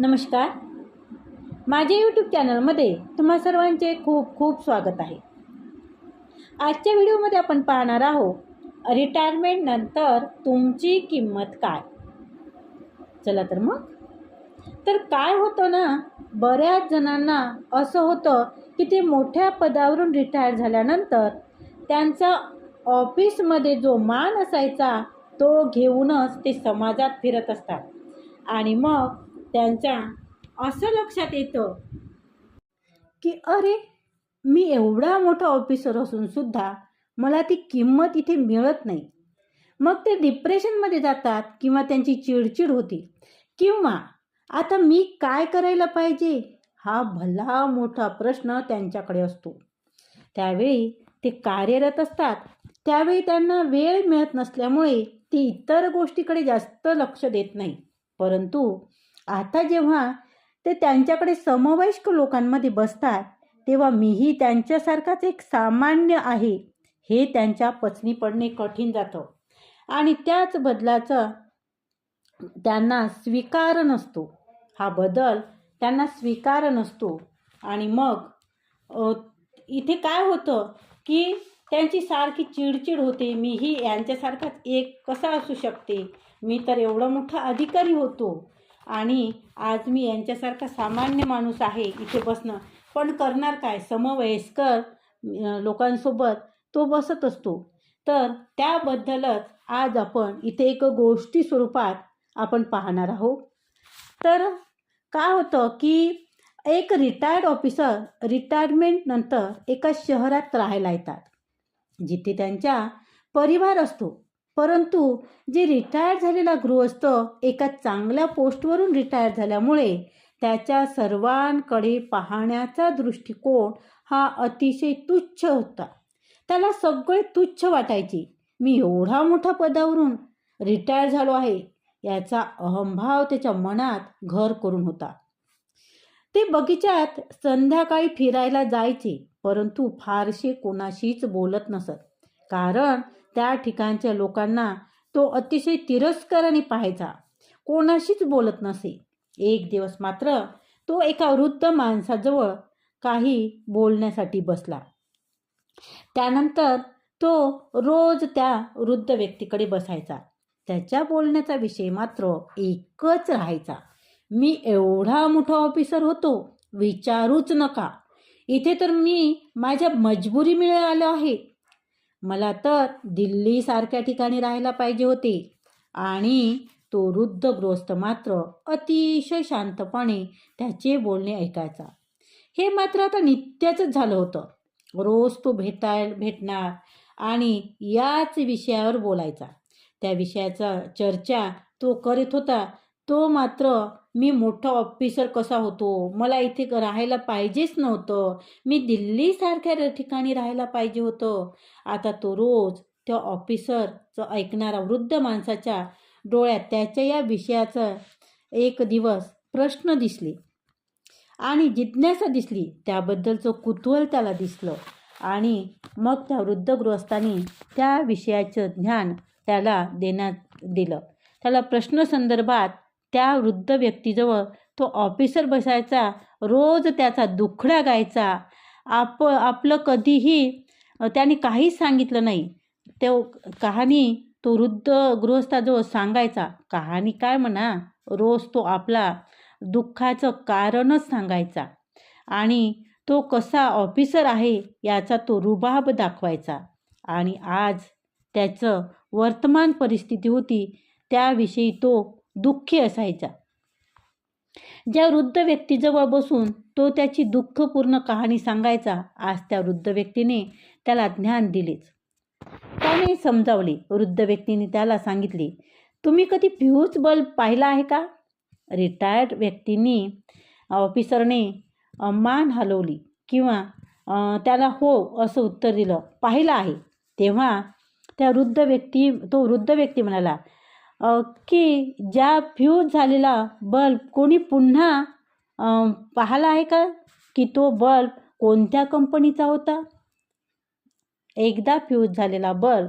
नमस्कार. माझ्या यूट्यूब चॅनलमध्ये तुम्हा सर्वांचे खूप खूप स्वागत आहे. आजच्या व्हिडिओमध्ये आपण पाहणार आहोत रिटायरमेंट नंतर तुमची किंमत काय? चला तर मग. तर काय होतं ना बऱ्याच जणांना असं होतं की ते मोठ्या पदावरून रिटायर झाल्यानंतर त्यांचा ऑफिसमध्ये जो मान असायचा तो घेऊनच ते समाजात फिरत असतात. आणि मग त्यांच्या असं लक्षात येतं. की अरे मी एवढा मोठा ऑफिसर असून सुद्धा मला ती किंमत इथे मिळत नाही. मग ते डिप्रेशनमध्ये जातात किंवा त्यांची चिडचिड होती. किंवा आता मी काय करायला पाहिजे? हा भला मोठा प्रश्न त्यांच्याकडे असतो. त्यावेळी ते कार्यरत असतात. त्यावेळी त्यांना वेळ मिळत नसल्यामुळे ते इतर गोष्टीकडे जास्त लक्ष देत नाही. परंतु आता जेव्हा ते त्यांच्याकडे समवयस्क लोकांमध्ये बसतात तेव्हा मीही त्यांच्यासारखाच एक सामान्य आहे हे त्यांच्या पचनी पडणे कठीण जातं. आणि त्याच बदलाचं त्यांना स्वीकार नसतो. हा बदल त्यांना स्वीकार नसतो. आणि मग इथे काय होतं की त्यांची सारखी चिडचिड होते. मीही यांच्यासारखाच एक कसा असू शकते? मी तर एवढा मोठा अधिकारी होतो. आणि आज मी यांच्यासारखा सामान्य माणूस आहे इथे बसणं. पण करणार काय? समवयस्कर लोकांसोबत तो बसत असतो. तर त्याबद्दलच आज आपण इथे एक गोष्टी स्वरूपात आपण पाहणार आहोत. तर काय होतं की एक रिटायर्ड ऑफिसर रिटायरमेंट नंतर एका शहरात राहायला येतात. जिथे त्यांचा परिवार असतो. परंतु जे रिटायर झालेला गृहस्थ एका चांगल्या पोस्टवरून रिटायर झाल्यामुळे त्याच्या सर्वांकडे पाहण्याचा दृष्टिकोन हा अतिशय तुच्छ होता. त्याला सगळे तुच्छ वाटायचे. मी एवढा मोठा पदावरून रिटायर झालो आहे याचा अहंभाव त्याच्या मनात घर करून होता. ते बगीचात संध्याकाळी फिरायला जायचे परंतु फारसे कोणाशीच बोलत नसत. कारण त्या ठिकाणच्या लोकांना तो अतिशय तिरस्काराने पाहायचा. कोणाशीच बोलत नसे. एक दिवस मात्र तो एका वृद्ध माणसाजवळ काही बोलण्यासाठी बसला. त्यानंतर तो रोज त्या वृद्ध व्यक्तीकडे बसायचा. त्याच्या बोलण्याचा विषय मात्र एकच राहायचा. मी एवढा मोठा ऑफिसर होतो विचारूच नका. इथे तर मी माझ्या मजबुरी आलो आहे. मला तर दिल्लीसारख्या ठिकाणी राहायला पाहिजे होते. आणि तो वृद्ध मात्र अतिशय शांतपणे त्याचे बोलणे ऐकायचा. हे मात्र आता नित्याचंच झालं होतं. रोज तो भेटाय भेटणार आणि याच विषयावर बोलायचा. त्या विषयाचा चर्चा तो करीत होता तो मात्र मी मोठा ऑफिसर कसा होतो? मला इथे राहायला पाहिजेच नव्हतं. मी दिल्लीसारख्या ठिकाणी राहायला पाहिजे होतं. आता तो रोज त्या ऑफिसरचं ऐकणारा वृद्ध माणसाच्या डोळ्यात त्याच्या या विषयाचा एक दिवस प्रश्न दिसले. आणि जिज्ञासा दिसली. त्याबद्दलचं कुतूहल त्याला दिसलं. आणि मग त्या वृद्ध गृहस्थांनी त्या विषयाचं ज्ञान त्याला देण्यात दिलं. त्याला प्रश्नसंदर्भात त्या वृद्ध व्यक्तीजवळ तो ऑफिसर बसायचा रोज त्याचा दुखडा गायचा. आप आपलं कधीही त्याने काहीच सांगितलं नाही. तो कहाणी तो वृद्ध गृहस्थाजवळ सांगायचा. कहाणी काय म्हणा रोज तो आपला दुःखाचं कारणच सांगायचा. आणि तो कसा ऑफिसर आहे याचा तो रुबाब दाखवायचा. आणि आज त्याचं वर्तमान परिस्थिती होती त्याविषयी तो दुःखी असायचा. ज्या वृद्ध व्यक्तीजवळ बसून तो त्याची दुःखपूर्ण कहाणी सांगायचा आज त्या वृद्ध व्यक्तीने त्याला ज्ञान दिलेच. त्याने समजावले वृद्ध व्यक्तीने त्याला सांगितले तुम्ही कधी फ्यूज बल्ब पाहिला आहे का? रिटायर्ड व्यक्तींनी ऑफिसरने मान हलवली किंवा त्याला हो असं उत्तर दिलं. पाहिलं आहे. तेव्हा त्या वृद्ध व्यक्ती तो वृद्ध व्यक्ती म्हणाला की ज्या फ्यूज झालेला बल्ब कोणी पुन्हा पाहिला आहे का? की तो बल्ब कोणत्या कंपनीचा होता? एकदा फ्यूज झालेला बल्ब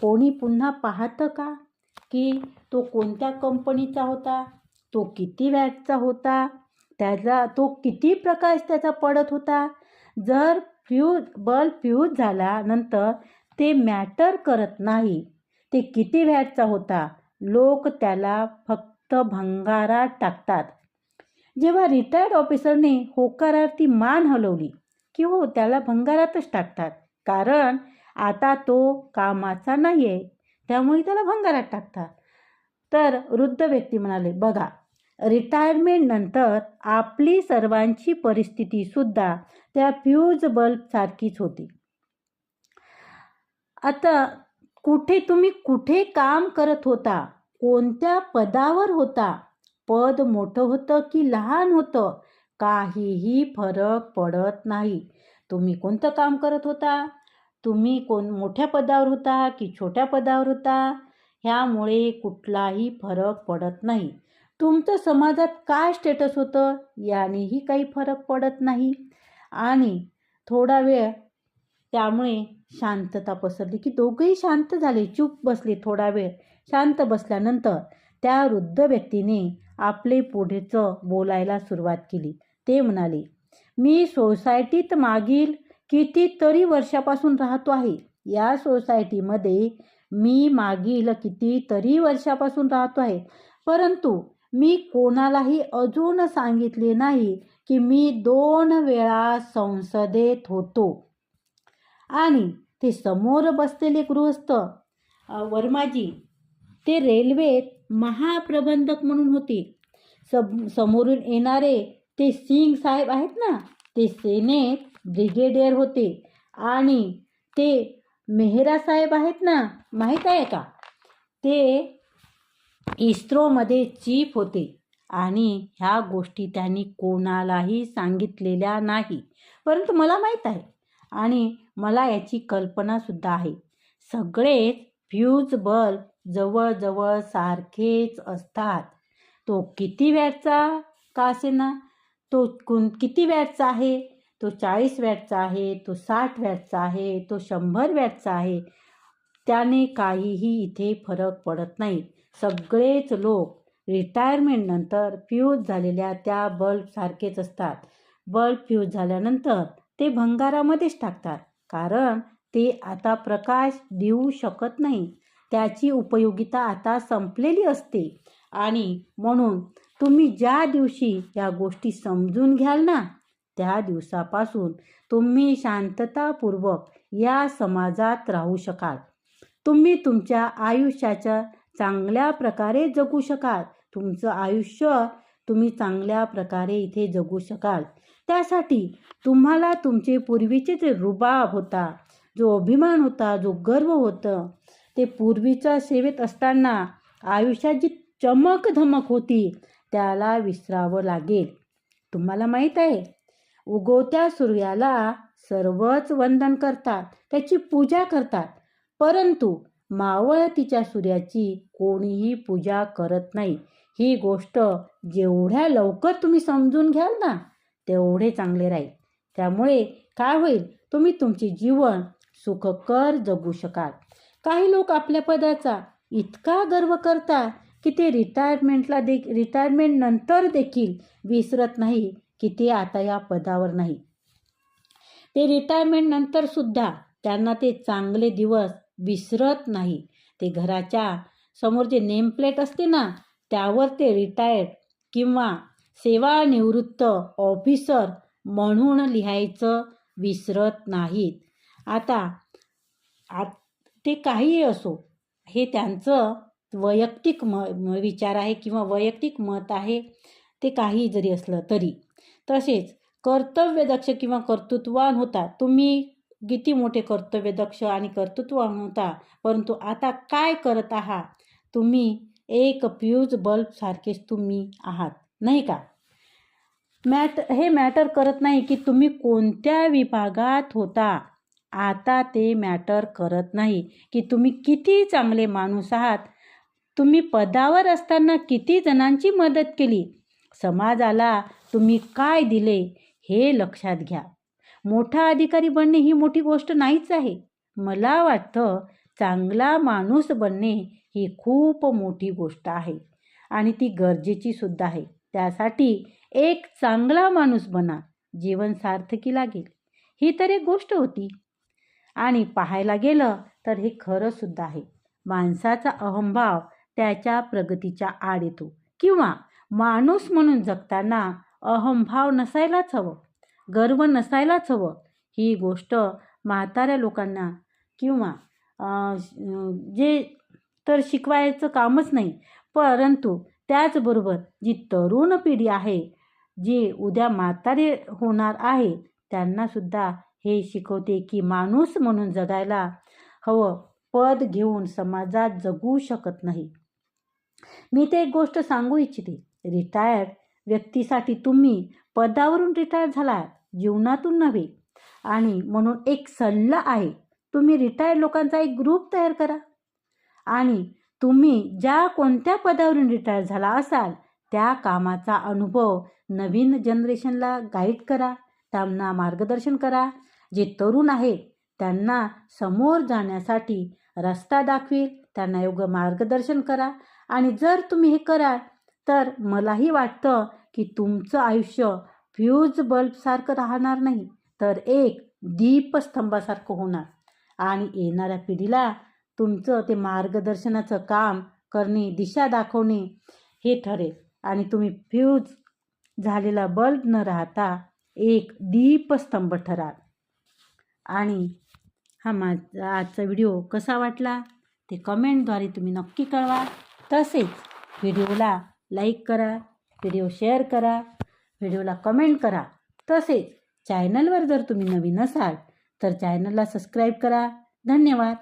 कोणी पुन्हा पाहतं का? की तो कोणत्या कंपनीचा होता? तो किती वॅटचा होता? त्याचा तो किती प्रकाश त्याचा पडत होता? जर फ्यूज बल्ब फ्यूज झाल्यानंतर ते मॅटर करत नाही ते किती वॅटचा होता? लोक त्याला फक्त भंगारात टाकतात. जेव्हा रिटायर्ड ऑफिसरने होकारार्थी मान हलवली की हो त्याला भंगारातच टाकतात. कारण आता तो कामाचा नाही आहे त्यामुळे त्याला भंगारात टाकतात. तर वृद्ध व्यक्ती म्हणाले बघा रिटायरमेंटनंतर आपली सर्वांची परिस्थितीसुद्धा त्या फ्यूज बल्बसारखीच होती. आता कुठे तुम्ही कुठे काम करत होता? कोणत्या पदावर होता? पद मोठं होतं की लहान होतं? काहीही फरक पडत नाही. तुम्ही कोणतं काम करत होता? तुम्ही कोण मोठ्या पदावर होता की छोट्या पदावर होता? ह्यामुळे कुठलाही फरक पडत नाही. तुमचं समाजात काय स्टेटस होतं? यानेही काही फरक पडत नाही. आणि थोडा वेळ त्यामुळे शांतता पसरली की दोघंही शांत झाले चूप बसले थोडा वेळ. शांत बसल्यानंतर त्या वृद्ध व्यक्तीने आपले पुढेचं बोलायला सुरुवात केली. ते म्हणाले मी सोसायटीत मागील कितीतरी वर्षापासून राहतो आहे. या सोसायटीमध्ये मी मागील कितीतरी वर्षापासून राहतो आहे. परंतु मी कोणालाही अजून सांगितले नाही की मी दोन वेळा संसदेत होतो. आणि ते समोर बसलेले गृहस्थ वर्माजी ते रेल्वेत महाप्रबंधक म्हणून होते. सम समोरून येणारे ते सिंग साहेब आहेत ना ते सेनेत ब्रिगेडियर होते. आणि ते मेहरा साहेब आहेत ना माहीत आहे का? ते इस्रोमध्ये चीफ होते. आणि ह्या गोष्टी त्यांनी कोणालाही सांगितलेल्या नाही. परंतु मला माहीत आहे आणि मला याची कल्पनासुद्धा आहे. सगळेच फ्यूज बल्ब जवळजवळ सारखेच असतात. तो किती वॅटचा का असेना? तो कोण किती वॅटचा आहे? तो चाळीस वॅटचा आहे? तो साठ वॅटचा आहे? तो शंभर वॅटचा आहे? त्याने काहीही इथे फरक पडत नाही. सगळेच लोक रिटायरमेंटनंतर फ्यूज झालेल्या त्या बल्बसारखेच असतात. बल्ब फ्यूज झाल्यानंतर ते भंगारामध्येच टाकतात. कारण ते आता प्रकाश देऊ शकत नाही त्याची उपयोगिता आता संपलेली असते. आणि म्हणून तुम्ही ज्या दिवशी या गोष्टी समजून घ्याल ना त्या दिवसापासून तुम्ही शांततापूर्वक या समाजात राहू शकाल. तुम्ही तुमच्या आयुष्याच्या चांगल्या प्रकारे जगू शकाल. तुमचं आयुष्य तुम्ही चांगल्या प्रकारे इथे जगू शकाल. त्यासाठी तुम्हाला तुमचे पूर्वीचे जे रुबाब होता. जो अभिमान होता जो गर्व होतं ते पूर्वीच्या सेवेत असताना आयुष्यात जी चमक धमक होती त्याला विसरावं लागेल. तुम्हाला माहीत आहे उगवत्या सूर्याला सर्वच वंदन करतात त्याची पूजा करतात. परंतु मावळतीच्या सूर्याची कोणीही पूजा करत नाही. ही गोष्ट जेवढ्या लवकर तुम्ही समजून घ्याल ना तेवढे चांगले राहील. त्यामुळे काय होईल? तुम्ही तुमचे जीवन सुखकर जगू शकाल. काही लोक आपल्या पदाचा इतका गर्व करतात की ते रिटायरमेंटला दे रिटायरमेंट नंतर देखील विसरत नाही की ते आता या पदावर नाही. ते रिटायरमेंट नंतर सुद्धा त्यांना ते चांगले दिवस विसरत नाही. ते घराच्या समोर जे नेमप्लेट असते ना त्यावर ते रिटायर्ड किंवा सेवानिवृत्त ऑफिसर म्हणून लिहायचं विसरत नाहीत. आता आ ते काहीही असो हे त्यांचं वैयक्तिक म विचार आहे किंवा वैयक्तिक मत आहे ते काही जरी असलं तरी. तसेच कर्तव्यदक्ष किंवा कर्तृत्ववान होता तुम्ही किती मोठे कर्तव्यदक्ष आणि कर्तृत्ववान होता परंतु आता काय करत आहात? तुम्ही एक फ्यूज बल्बसारखेच तुम्ही आहात. नाही का? मॅट हे मॅटर करत नाही की तुम्ही कोणत्या विभागात होता. आता ते मॅटर करत नाही की तुम्ही किती चांगले माणूस आहात. तुम्ही पदावर असताना किती जणांची मदत केली. समाजाला तुम्ही काय दिले हे लक्षात घ्या. मोठा अधिकारी बनणे ही मोठी गोष्ट नाहीच आहे. मला वाटतं चांगला माणूस बनणे ही खूप मोठी गोष्ट आहे आणि ती गरजेची सुद्धा आहे. त्यासाठी एक चांगला माणूस बना जीवन सार्थकी लागेल. ही तर एक गोष्ट होती. आणि पाहायला गेलं तर हे खरं सुद्धा आहे. माणसाचा अहंभाव त्याच्या प्रगतीच्या आड येतो. किंवा माणूस म्हणून जगताना अहंभाव नसायलाच हवं गर्व नसायलाच हवं. ही गोष्ट म्हाताऱ्या लोकांना किंवा जे तर शिकवायचं कामच नाही. परंतु त्याचबरोबर जी तरुण पिढी आहे जी उद्या म्हातारे होणार आहे त्यांनासुद्धा हे शिकवते की माणूस म्हणून जगायला हवं पद घेऊन समाजात जगू शकत नाही. मी ते एक गोष्ट सांगू इच्छिते. रिटायर्ड व्यक्तीसाठी तुम्ही पदावरून रिटायर झालात जीवनातून नव्हे. आणि म्हणून एक सल्ला आहे तुम्ही रिटायर्ड लोकांचा एक ग्रुप तयार करा. आणि तुम्ही ज्या कोणत्या पदावरून रिटायर झाला असाल त्या कामाचा अनुभव नवीन जनरेशनला गाईड करा त्यांना मार्गदर्शन करा. जे तरुण आहेत त्यांना समोर जाण्यासाठी रस्ता दाखवेल त्यांना योग्य मार्गदर्शन करा. आणि जर तुम्ही हे कराल तर मलाही वाटतं की तुमचं आयुष्य फ्यूज बल्बसारखं राहणार नाही तर एक दीपस्तंभासारखं होणार. आणि येणाऱ्या पिढीला तुमचं ते मार्गदर्शनाचं काम करणे दिशा दाखवणे हे ठरेल. आणि तुम्ही फ्यूज झालेला बल्ब न राहता एक दीपस्तंभ ठराल. आणि हा माझा आजचा व्हिडिओ कसा वाटला? ते कमेंटद्वारे तुम्ही नक्की कळवा. तसेच व्हिडिओला लाईक करा व्हिडिओ शेअर करा व्हिडिओला कमेंट करा. तसेच चॅनलवर जर तुम्ही नवीन असाल तर चॅनलला सबस्क्राईब करा. धन्यवाद.